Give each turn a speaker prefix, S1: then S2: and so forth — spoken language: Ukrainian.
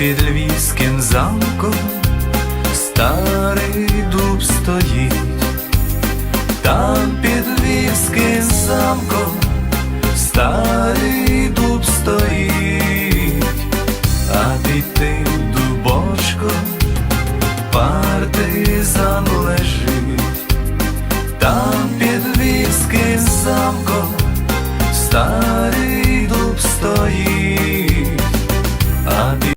S1: Під львівським замком старий дуб стоїть, там під львівським замком старий дуб стоїть, а під тим